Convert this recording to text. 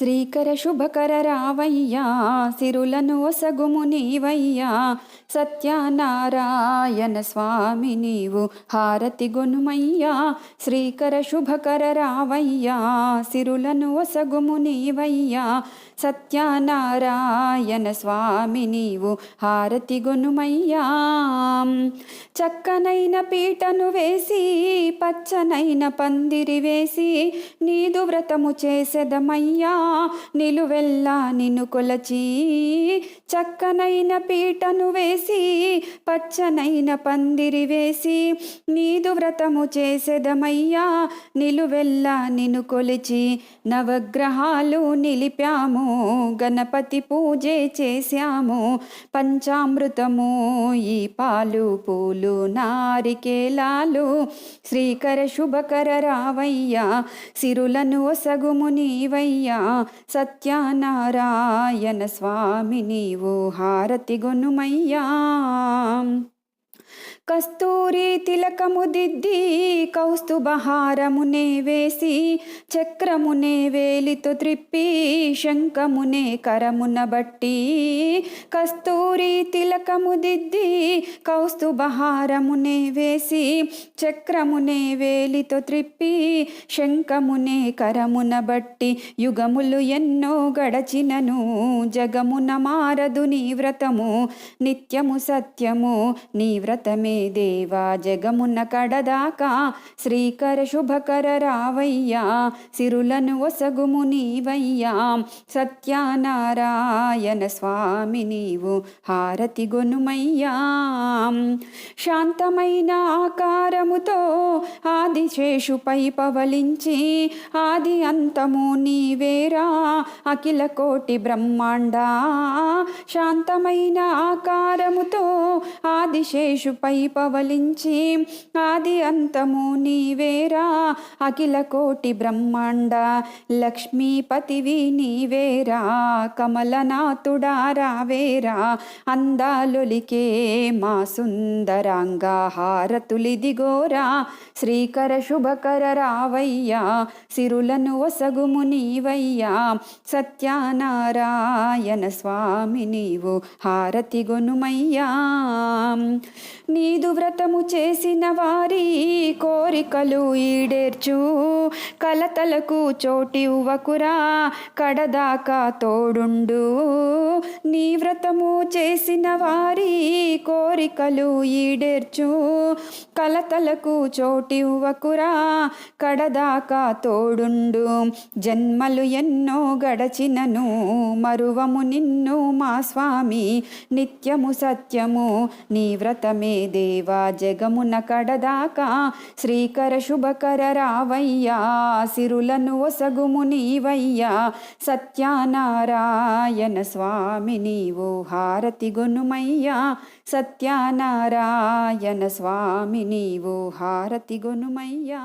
శ్రీకర శుభకర రావయ్యా సిరులను ఒసగుము నీవయ్యా. సత్యనారాయణ స్వామి నీవు హారతి గొనుమయ్యా. శ్రీకర శుభకర రావయ్యా సిరులను ఒసగుము నీవయ్యా. సత్యనారాయణ స్వామి నీవు హారతి గొనుమయ్యా. చక్కనైన పీటను వేసి పచ్చనైన పందిరి వేసి నీదు వ్రతము చేసెదమయ్యా. నిలువెల్లా నిన్ను కొలచి చక్కనైన పీటను వేసి పచ్చనైన పందిరి వేసి నీదు వ్రతము చేసేదమయ్యా నిలువెల్లా నిన్ను కొలిచి నవగ్రహాలు నిలిపాము గణపతి పూజే చేశాము పంచామృతము ఈ పాలు పూలు నారికేలాలు శ్రీకర శుభకర రావయ్యా సిరులను ఒసగుము నీవయ్యా సత్యనారాయణ స్వామి నీవు హారతి గొనుమయ్యా. కస్తూరి తిలకము దిద్ది కౌస్తుభహారమునే వేసి చక్రమునే వేలితో త్రిప్పి శంఖమునే కరమున బట్టి కస్తూరి తిలకము దిద్ది కౌస్తుభహారమునే వేసి చక్రమునే వేలితో త్రిప్పి శంఖమునే కరమున బట్టి యుగములు ఎన్నో గడచినను జగమున మారదు నీ వ్రతము నిత్యము సత్యము నీ వ్రతమే దేవా జగమున్న కడదాకా శ్రీకర శుభకర రావయ్యా సిరులను ఒసగుము నీవయ్యా సత్యనారాయణ స్వామి నీవు హారతి గొనుమయ్యా. శాంతమైన ఆకారముతో ఆదిశేషుపై పవలించి ఆది అంతము నీవేరా అఖిల కోటి బ్రహ్మాండ. శాంతమైన ఆకారముతో ఆదిశేషు ఆదిశేషుపై పవలించి ఆది అంతము నీవేరా అఖిల కోటి బ్రహ్మాండ లక్ష్మీపతివి నీవేరా కమలనాథుడా రావేరా అందాలొలికే మా సుందరాంగ హారతులిదిగోరా శ్రీకర శుభకర రావయ్యా సిరులను ఒసగుము నీవయ్యా సత్యనారాయణ స్వామి నీవు హారతి గొనుమయ్యా నీదు వ్రతము చేసిన వారి కోరికలు ఈడేర్చు. కలతలకు చోటివ్వకురా కడదాకా తోడుండు. నీ వ్రతము చేసిన వారి కోరికలు ఈడేర్చు. కలతలకు చోటివ్వకురా కడదాకా తోడుండు. జన్మలు ఎన్నో గడచినను మరువము నిన్ను మా స్వామి. నిత్యము సత్యము నీ వ్రతమే దేవా జగమున కడదాకా శ్రీకర శుభకర రావయ్యా సిరులను ఒసగుము నీవయ్యా సత్యనారాయణ స్వామి నీవు హారతి గొనుమయ్యా సత్యనారాయణ స్వామి నీవు హారతి గొనుమయ్యా.